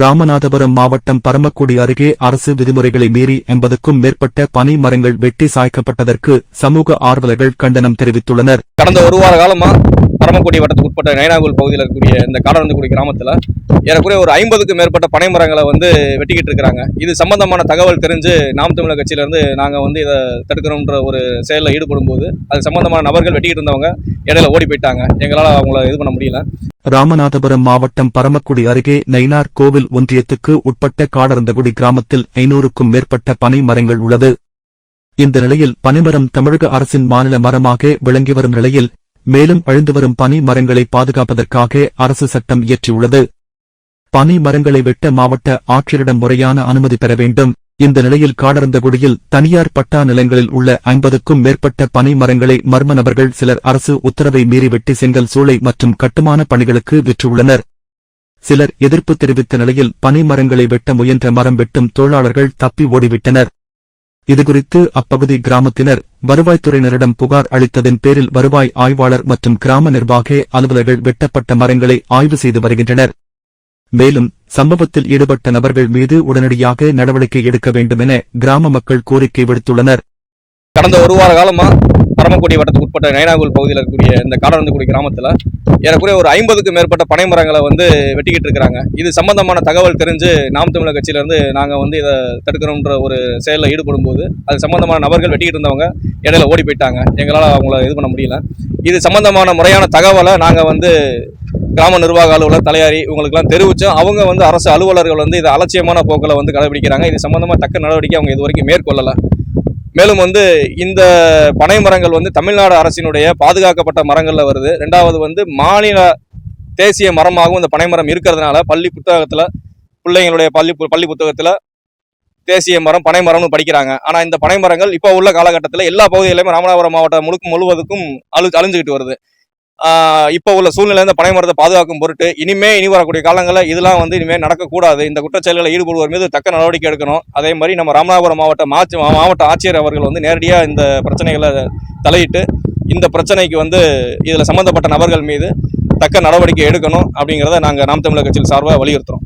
ராமநாதபுரம் மாவட்டம் பரமக்குடி அருகே அரசு விதிமுறைகளை மீறி எண்பதுக்கும் மேற்பட்ட பனை மரங்கள் வெட்டி சாய்க்கப்பட்டதற்கு சமூக ஆர்வலர்கள் கண்டனம் தெரிவித்துள்ளனர். கடந்த ஒரு வார காலமா பரமக்குடி வட்டத்துக்கு உட்பட்ட நைனாகுல் பகுதியில் இருக்கக்கூடிய இந்த காடவந்தக்குடி கிராமத்தில் ஏறக்குறைய ஒரு ஐம்பதுக்கும் மேற்பட்ட பனை மரங்களை வந்து வெட்டிக்கிட்டு இருக்கிறாங்க. இது சம்பந்தமான தகவல் தெரிஞ்சு நாம் தமிழர் கட்சியிலேருந்து நாங்கள் வந்து இதை தடுக்கிறோன்ற ஒரு செயலில் ஈடுபடும் போது அது சம்பந்தமான நபர்கள் வெட்டிக்கிட்டு இருந்தவங்க இடையில ஓடி போயிட்டாங்க. எங்களால் அவங்கள இது பண்ண முடியல. ராமநாதபுரம் மாவட்டம் பரமக்குடி அருகே நைனார் கோவில் ஒன்றியத்துக்கு உட்பட்ட காடர்ந்தகுடி கிராமத்தில் ஐநூறுக்கும் மேற்பட்ட பனை மரங்கள் உள்ளது. இந்த நிலையில் பனைமரம் தமிழக அரசின் மாநில மரமாக விளங்கி வரும் நிலையில் மேலும் அழிந்து வரும் பனி மரங்களை பாதுகாப்பதற்காக அரசு சட்டம் இயற்றியுள்ளது. பனி மரங்களை வெட்ட மாவட்ட ஆட்சியரிடம் முறையான அனுமதி பெற வேண்டும். இந்த நிலையில் காடறந்தகுடியில் தனியார் பட்டா நிலங்களில் உள்ள ஐம்பதுக்கும் மேற்பட்ட பனை மரங்களை மர்ம நபர்கள் சிலர் அரசு உத்தரவை மீறி வெட்டி செங்கல் சூளை மற்றும் கட்டுமான பணிகளுக்கு விற்றுள்ளனர். சிலர் எதிர்ப்பு தெரிவித்த நிலையில் பனை மரங்களை வெட்ட முயன்ற மரம் வெட்டும் தொழிலாளர்கள் தப்பி ஓடிவிட்டனர். இதுகுறித்து அப்பகுதி கிராமத்தினர் வருவாய்த்துறையினரிடம் புகார் அளித்ததன் பேரில் வருவாய் ஆய்வாளர் மற்றும் கிராம நிர்வாக அலுவலர்கள் வெட்டப்பட்ட மரங்களை ஆய்வு செய்து வருகின்றனர். மேலும் சம்பவத்தில் ஈடுபட்ட நபர்கள் மீது உடனடியாக நடவடிக்கை எடுக்க வேண்டும் என கிராம மக்கள் கோரிக்கை விடுத்துள்ளனர். கடந்த ஒரு வார காலமா பரமக்குடி வட்டத்துக்கு உட்பட்ட நயனாகுல் பகுதியில் இருக்கக்கூடிய இந்த காடவந்தக்குடி கிராமத்தில் ஏறக்குறைய ஒரு ஐம்பதுக்கும் மேற்பட்ட பனை மரங்களை வந்து வெட்டிக்கிட்டு இருக்கிறாங்க. இது சம்பந்தமான தகவல் தெரிஞ்சு நாம் தமிழர் கட்சியிலேருந்து நாங்கள் வந்து இதை தடுக்கணுன்ற ஒரு செயலில் ஈடுபடும் போது அது சம்பந்தமான நபர்கள் வெட்டிக்கிட்டு இருந்தவங்க இடையில ஓடி போயிட்டாங்க. எங்களால் அவங்கள இது பண்ண முடியல. இது சம்பந்தமான முறையான தகவலை நாங்கள் வந்து கிராம நிர்வாக அலுவலர் தலையாரி இவங்களுக்குலாம் தெரிவித்தோம் அவங்க வந்து அரசு அலுவலர்கள் வந்து இதை அலட்சியமான போக்கில் வந்து கடைபிடிக்கிறாங்க. இது சம்மந்தமாக தக்க நடவடிக்கை அவங்க இது வரைக்கும் மேற்கொள்ளலை. மேலும் வந்து இந்த பனை மரங்கள் வந்து தமிழ்நாடு அரசினுடைய பாதுகாக்கப்பட்ட மரங்களில் வருது. ரெண்டாவது வந்து மாநில தேசிய மரமாகவும் இந்த பனை மரம் இருக்கிறதுனால பள்ளி புத்தகத்தில் பிள்ளைங்களுடைய பள்ளி பள்ளி புத்தகத்தில் தேசிய மரம் பனை மரம்னு படிக்கிறாங்க. ஆனால் இந்த பனை மரங்கள் இப்போ உள்ள காலகட்டத்தில் எல்லா பகுதிகளிலுமே ராமநாதபுரம் மாவட்டம் முழுக்க முழுவதுக்கும் அழு அழிஞ்சுக்கிட்டு வருது. இப்போ உள்ள சூழ்நிலையில் இந்த பனை மரத்தை பாதுகாக்கும் பொருட்டு இனிமே இனி வரக்கூடிய காலங்களில் இதெல்லாம் வந்து இனிமேல் நடக்கக்கூடாது. இந்த குற்றச்செயல்களில் ஈடுபடுவோர் மீது தக்க நடவடிக்கை எடுக்கணும். அதே மாதிரி நம்ம ராமநாதபுரம் மாவட்ட மாச்சு மாவட்ட ஆட்சியர் அவர்கள் வந்து நேரடியாக இந்த பிரச்சனைகளை தலையிட்டு இந்த பிரச்சனைக்கு வந்து இதில் சம்மந்தப்பட்ட நபர்கள் மீது தக்க நடவடிக்கை எடுக்கணும் அப்படிங்கிறத நாங்கள் நாம் தமிழர் கட்சியில் சார்பாக வலியுறுத்துறோம்.